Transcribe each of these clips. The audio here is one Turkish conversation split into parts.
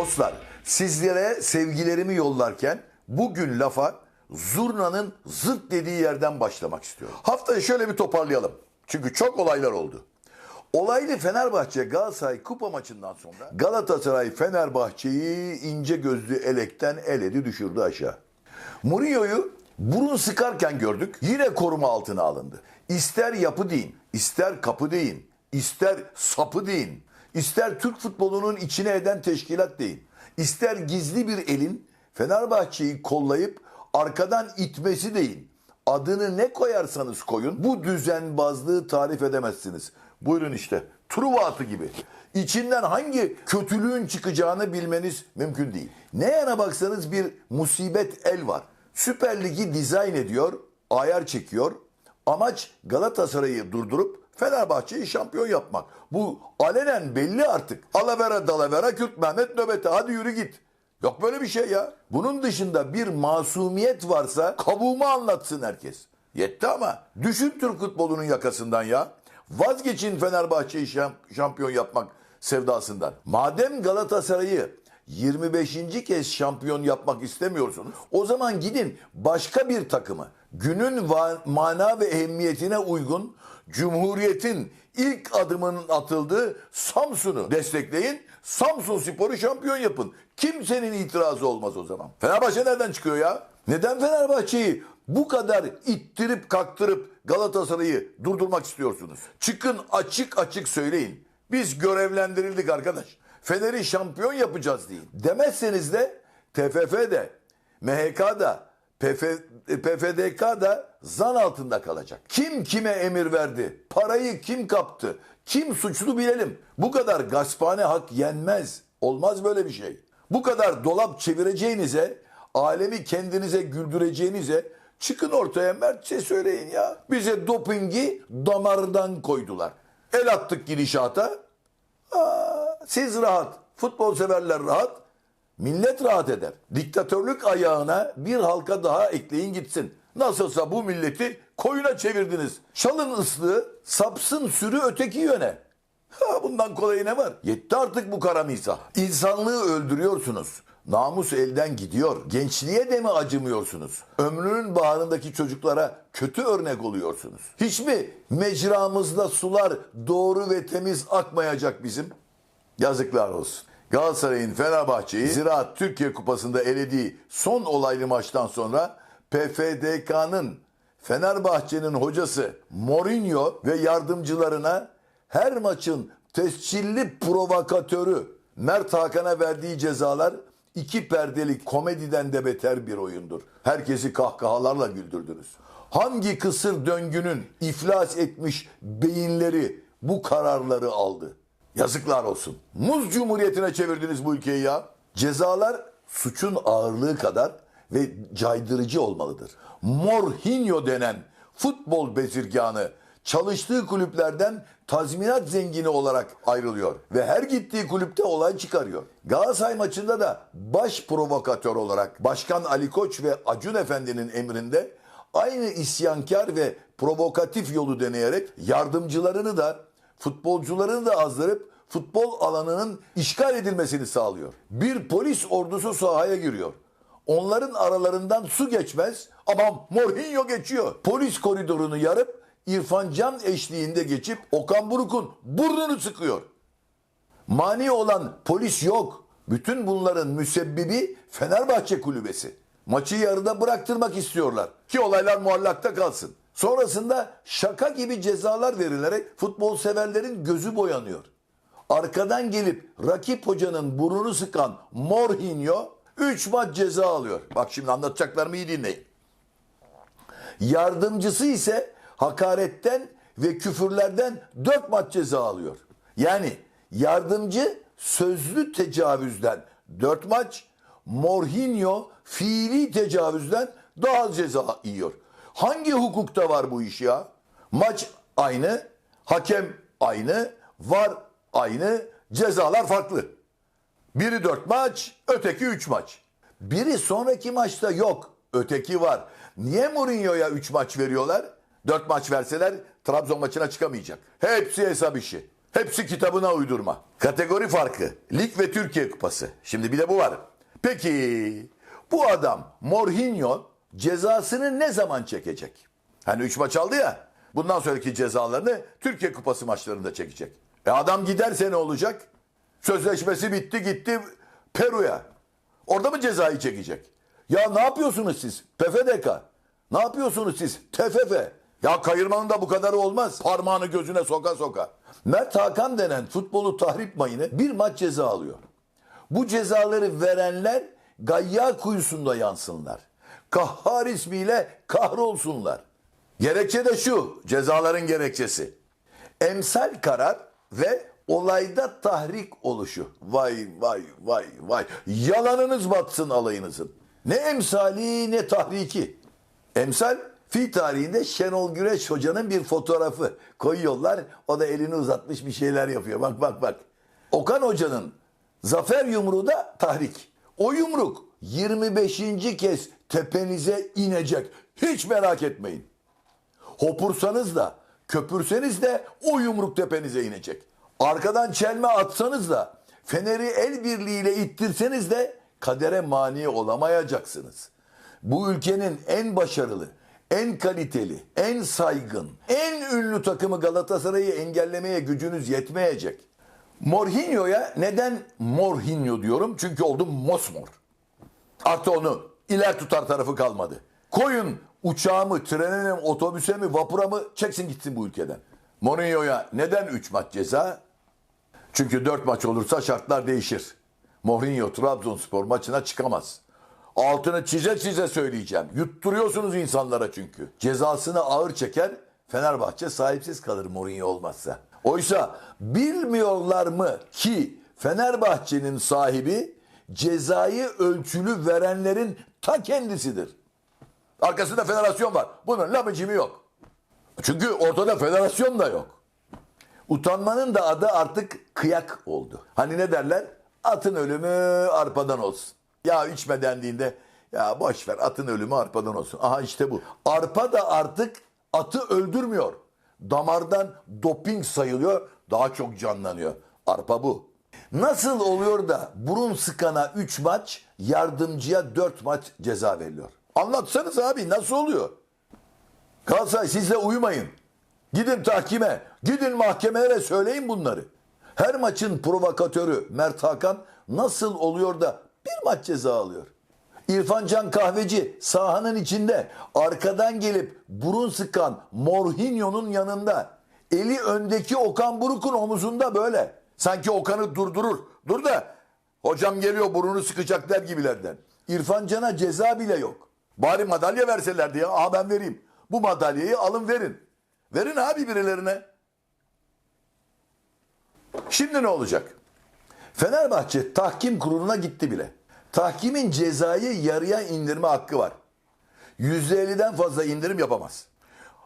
Dostlar sizlere sevgilerimi yollarken bugün lafa zurnanın zırt dediği yerden başlamak istiyorum. Haftayı şöyle bir toparlayalım. Çünkü çok olaylar oldu. Olaylı Fenerbahçe Galatasaray kupa maçından sonra Galatasaray Fenerbahçe'yi ince gözlü elekten eledi düşürdü aşağı. Mourinho'yu burun sıkarken gördük. Yine koruma altına alındı. İster yapı deyin, ister kapı deyin, ister sapı deyin, ister Türk futbolunun içine eden teşkilat deyin, ister gizli bir elin Fenerbahçe'yi kollayıp arkadan itmesi deyin. Adını ne koyarsanız koyun bu düzenbazlığı tarif edemezsiniz. Buyurun işte Truva atı gibi. İçinden hangi kötülüğün çıkacağını bilmeniz mümkün değil. Ne yana baksanız bir musibet el var. Süper Lig'i dizayn ediyor, ayar çekiyor. Amaç Galatasaray'ı durdurup Fenerbahçe'yi şampiyon yapmak. Bu alenen belli artık. Alavera dalavera Kürt Mehmet nöbete hadi yürü git. Yok böyle bir şey ya. Bunun dışında bir masumiyet varsa kabuğumu anlatsın herkes. Yetti ama. Düşün Türk futbolunun yakasından ya. Vazgeçin Fenerbahçe'yi şamp- şampiyon yapmak sevdasından. Madem Galatasaray'ı 25. kez şampiyon yapmak istemiyorsunuz. O zaman gidin başka bir takımı günün mana ve ehemmiyetine uygun Cumhuriyet'in ilk adımının atıldığı Samsun'u destekleyin. Samsun Spor'u şampiyon yapın. Kimsenin itirazı olmaz o zaman. Fenerbahçe nereden çıkıyor ya? Neden Fenerbahçe'yi bu kadar ittirip kaktırıp Galatasaray'ı durdurmak istiyorsunuz? Çıkın açık açık söyleyin. Biz görevlendirildik arkadaş. Fener'i şampiyon yapacağız deyin. Demezseniz de TFF de, MHK da, PF, PFDK da zan altında kalacak. Kim kime emir verdi? Parayı kim kaptı? Kim suçlu bilelim. Bu kadar gaspane hak yenmez. Olmaz böyle bir şey. Bu kadar dolap çevireceğinize, alemi kendinize güldüreceğinize çıkın ortaya mertçe söyleyin ya. Bize dopingi damardan koydular. El attık gidişata. Aa, siz rahat, futbol severler rahat, millet rahat eder. Diktatörlük ayağına bir halka daha ekleyin gitsin. Nasılsa bu milleti koyuna çevirdiniz. Çalın ıslığı, sapsın sürü öteki yöne. Ha, bundan kolayı ne var? Yetti artık bu kara mizah. İnsanlığı öldürüyorsunuz. Namus elden gidiyor. Gençliğe de mi acımıyorsunuz? Ömrünün baharındaki çocuklara kötü örnek oluyorsunuz. Hiç mi mecramızda sular doğru ve temiz akmayacak bizim? Yazıklar olsun. Galatasaray'ın Fenerbahçe'yi Ziraat Türkiye Kupası'nda elediği son olaylı maçtan sonra PFDK'nın Fenerbahçe'nin hocası Mourinho ve yardımcılarına her maçın tescilli provokatörü Mert Hakan'a verdiği cezalar iki perdelik komediden de beter bir oyundur. Herkesi kahkahalarla güldürdünüz. Hangi kısır döngünün iflas etmiş beyinleri bu kararları aldı? Yazıklar olsun. Muz Cumhuriyeti'ne çevirdiniz bu ülkeyi ya. Cezalar suçun ağırlığı kadar ve caydırıcı olmalıdır. Morhinho denen futbol bezirganı çalıştığı kulüplerden tazminat zengini olarak ayrılıyor ve her gittiği kulüpte olay çıkarıyor. Galatasaray maçında da baş provokatör olarak Başkan Ali Koç ve Acun Efendi'nin emrinde aynı isyankar ve provokatif yolu deneyerek yardımcılarını da futbolcularını da azdırıp futbol alanının işgal edilmesini sağlıyor. Bir polis ordusu sahaya giriyor. Onların aralarından su geçmez ama Mourinho geçiyor. Polis koridorunu yarıp İrfan Can eşliğinde geçip Okan Buruk'un burnunu sıkıyor. Mani olan polis yok. Bütün bunların müsebbibi Fenerbahçe kulübesi. Maçı yarıda bıraktırmak istiyorlar ki olaylar muallakta kalsın. Sonrasında şaka gibi cezalar verilerek futbol severlerin gözü boyanıyor. Arkadan gelip rakip hocanın burnunu sıkan Morhinho 3 maç ceza alıyor. Bak şimdi anlatacaklarımı iyi dinleyin. Yardımcısı ise hakaretten ve küfürlerden 4 maç ceza alıyor. Yani yardımcı sözlü tecavüzden 4 maç, Morhinho fiili tecavüzden daha ceza yiyor. Hangi hukukta var bu iş ya? Maç aynı, hakem aynı, var aynı, cezalar farklı. Biri 4 maç, öteki 3 maç. Biri sonraki maçta yok, öteki var. Niye Mourinho'ya 3 maç veriyorlar? 4 maç verseler Trabzon maçına çıkamayacak. Hepsi hesap işi. Hepsi kitabına uydurma. Kategori farkı. Lig ve Türkiye Kupası. Şimdi bir de bu var. Peki bu adam Morhinho cezasını ne zaman çekecek? Hani 3 maç aldı ya. Bundan sonraki cezalarını Türkiye Kupası maçlarında çekecek. E adam giderse ne olacak? Sözleşmesi bitti gitti Peru'ya. Orada mı cezayı çekecek? Ya ne yapıyorsunuz siz? PFDK. Ne yapıyorsunuz siz? TFF. Ya kayırmanın da bu kadarı olmaz. Parmağını gözüne soka soka. Mert Hakan denen futbolu tahrip mayını bir maç ceza alıyor. Bu cezaları verenler gayya kuyusunda yansınlar. Kahhar ismiyle kahrolsunlar. Gerekçe de şu, cezaların gerekçesi. Emsal karar ve olayda tahrik oluşu. Vay vay vay vay. Yalanınız batsın alayınızın. Ne emsali ne tahriki. Emsal fi tarihinde Şenol Güneş hocanın bir fotoğrafı koyuyorlar. O da elini uzatmış bir şeyler yapıyor. Bak bak bak. Okan hocanın zafer yumruğu da tahrik. O yumruk 25. kez tepenize inecek. Hiç merak etmeyin. Hopursanız da köpürseniz de o yumruk tepenize inecek. Arkadan çelme atsanız da feneri el birliğiyle ittirseniz de kadere mani olamayacaksınız. Bu ülkenin en başarılı, en kaliteli, en saygın, en ünlü takımı Galatasaray'ı engellemeye gücünüz yetmeyecek. Morhinho'ya neden Morhinho diyorum? Çünkü oldu mosmor. Artı onu iler tutar tarafı kalmadı. Koyun uçağımı, trenine mi, otobüse mi, vapura mı çeksin gitsin bu ülkeden. Mourinho'ya neden 3 maç ceza? Çünkü 4 maç olursa şartlar değişir. Mourinho Trabzonspor maçına çıkamaz. Altını çize çize söyleyeceğim. Yutturuyorsunuz insanlara çünkü. Cezasını ağır çeker, Fenerbahçe sahipsiz kalır Mourinho olmazsa. Oysa bilmiyorlar mı ki Fenerbahçe'nin sahibi cezayı ölçülü verenlerin ta kendisidir. Arkasında federasyon var. Bunun lamıcımı yok. Çünkü ortada federasyon da yok. Utanmanın da adı artık kıyak oldu. Hani ne derler? Atın ölümü arpadan olsun. Ya içme dendiğinde ya boş ver atın ölümü arpadan olsun. Aha işte bu. Arpa da artık atı öldürmüyor. Damardan doping sayılıyor. Daha çok canlanıyor. Arpa bu. Nasıl oluyor da burun sıkana 3 maç, yardımcıya 4 maç ceza veriliyor? Anlatsanız abi nasıl oluyor? Galatasaray sizle uyumayın. Gidin tahkime, gidin mahkemelere söyleyin bunları. Her maçın provokatörü Mert Hakan nasıl oluyor da bir maç ceza alıyor? İrfan Can Kahveci sahanın içinde arkadan gelip burun sıkan Morhinho'nun yanında. Eli öndeki Okan Buruk'un omuzunda böyle. Sanki Okan'ı durdurur. Dur da hocam geliyor burnunu sıkacak der gibilerden. İrfan Can'a ceza bile yok. Bari madalya verselerdi ya. Aha ben vereyim. Bu madalyayı alın verin. Verin abi birilerine. Şimdi ne olacak? Fenerbahçe tahkim kuruluna gitti bile. Tahkimin cezayı yarıya indirme hakkı var. %50'den fazla indirim yapamaz.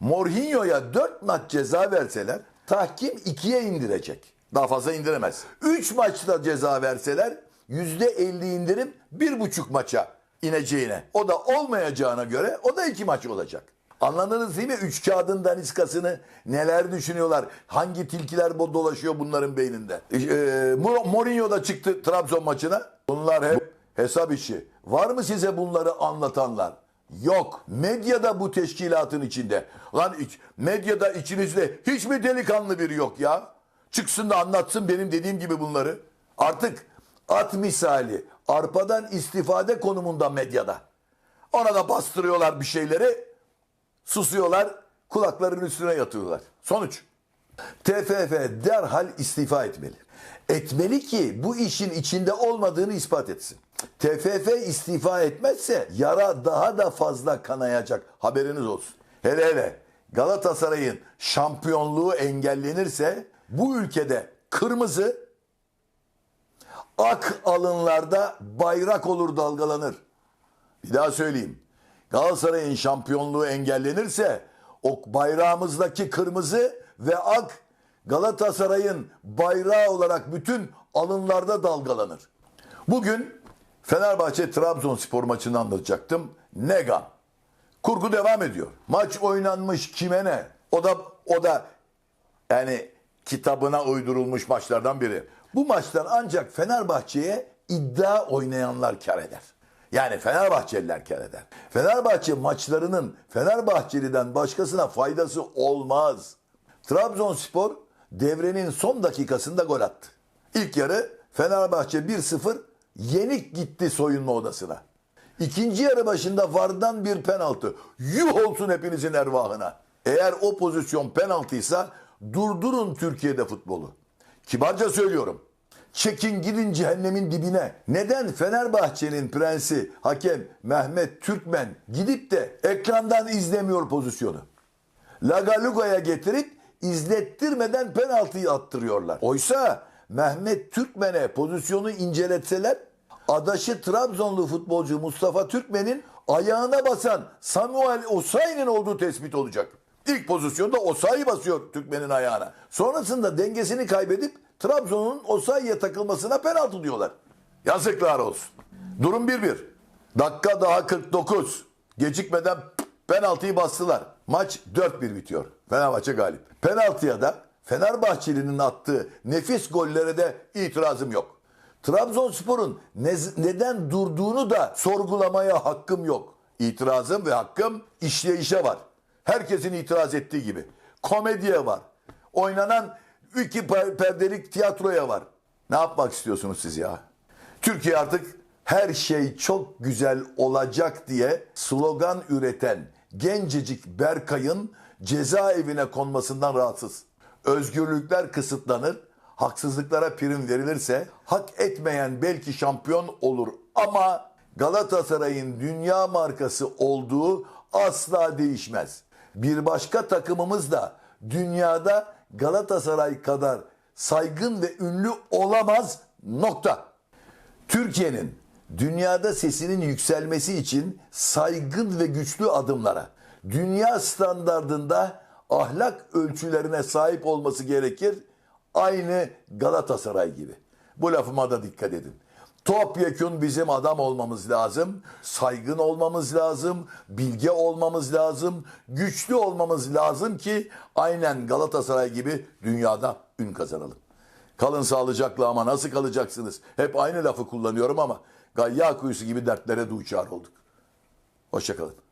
Morhinho'ya 4 maç ceza verseler tahkim 2'ye indirecek. Daha fazla indiremez. 3 maçta ceza verseler %50 indirim 1,5 maça ineceğine. O da olmayacağına göre o da 2 maç olacak. Anladınız değil mi? Üç kağıdın daniskasını neler düşünüyorlar? Hangi tilkiler bu dolaşıyor bunların beyninde? E, Mo- Mourinho da çıktı Trabzon maçına. Bunlar hep hesap işi. Var mı size bunları anlatanlar? Yok. Medyada bu teşkilatın içinde. Lan iç- medyada içinizde hiç mi delikanlı biri yok ya? Çıksın da anlatsın benim dediğim gibi bunları. Artık at misali arpadan istifade konumunda medyada. Ona da bastırıyorlar bir şeyleri. Susuyorlar, kulaklarının üstüne yatıyorlar. Sonuç. TFF derhal istifa etmeli. Etmeli ki bu işin içinde olmadığını ispat etsin. TFF istifa etmezse yara daha da fazla kanayacak. Haberiniz olsun. Hele hele Galatasaray'ın şampiyonluğu engellenirse bu ülkede kırmızı ak alınlarda bayrak olur dalgalanır. Bir daha söyleyeyim. Galatasaray'ın şampiyonluğu engellenirse o bayrağımızdaki kırmızı ve ak Galatasaray'ın bayrağı olarak bütün alınlarda dalgalanır. Bugün Fenerbahçe Trabzonspor maçını anlatacaktım. Negan. Kurgu devam ediyor. Maç oynanmış kime ne? O da o da yani kitabına uydurulmuş maçlardan biri. Bu maçlar ancak Fenerbahçe'ye iddia oynayanlar kar eder. Yani Fenerbahçeliler kar eder. Fenerbahçe maçlarının Fenerbahçeli'den başkasına faydası olmaz. Trabzonspor devrenin son dakikasında gol attı. İlk yarı Fenerbahçe 1-0 yenik gitti soyunma odasına. İkinci yarı başında Vardan bir penaltı. Yuh olsun hepinizin ervahına. Eğer o pozisyon penaltıysa durdurun Türkiye'de futbolu. Kibarca söylüyorum. Çekin gidin cehennemin dibine. Neden Fenerbahçe'nin prensi hakem Mehmet Türkmen gidip de ekrandan izlemiyor pozisyonu? Lagaluga'ya getirip izlettirmeden penaltıyı attırıyorlar. Oysa Mehmet Türkmen'e pozisyonu inceletseler adaşı Trabzonlu futbolcu Mustafa Türkmen'in ayağına basan Samuel Osayi'nin olduğu tespit olacak. İlk pozisyonda Osayi basıyor Türkmen'in ayağına. Sonrasında dengesini kaybedip Trabzon'un Osayi'ye takılmasına penaltı diyorlar. Yazıklar olsun. Durum 1-1. Dakika daha 49. Gecikmeden penaltıyı bastılar. Maç 4-1 bitiyor. Fenerbahçe galip. Penaltıya da Fenerbahçeli'nin attığı nefis gollere de itirazım yok. Trabzonspor'un ne- neden durduğunu da sorgulamaya hakkım yok. İtirazım ve hakkım işleyişe var. Herkesin itiraz ettiği gibi. Komediye var. Oynanan iki per- perdelik tiyatroya var. Ne yapmak istiyorsunuz siz ya? Türkiye artık her şey çok güzel olacak diye slogan üreten gencecik Berkay'ın cezaevine konmasından rahatsız. Özgürlükler kısıtlanır, haksızlıklara prim verilirse hak etmeyen belki şampiyon olur ama Galatasaray'ın dünya markası olduğu asla değişmez. Bir başka takımımız da dünyada Galatasaray kadar saygın ve ünlü olamaz nokta. Türkiye'nin dünyada sesinin yükselmesi için saygın ve güçlü adımlara, dünya standardında ahlak ölçülerine sahip olması gerekir. Aynı Galatasaray gibi. Bu lafıma da dikkat edin. Topyekun bizim adam olmamız lazım, saygın olmamız lazım, bilge olmamız lazım, güçlü olmamız lazım ki aynen Galatasaray gibi dünyada ün kazanalım. Kalın sağlıcakla ama nasıl kalacaksınız? Hep aynı lafı kullanıyorum ama gayya kuyusu gibi dertlere duçar olduk. Hoşçakalın.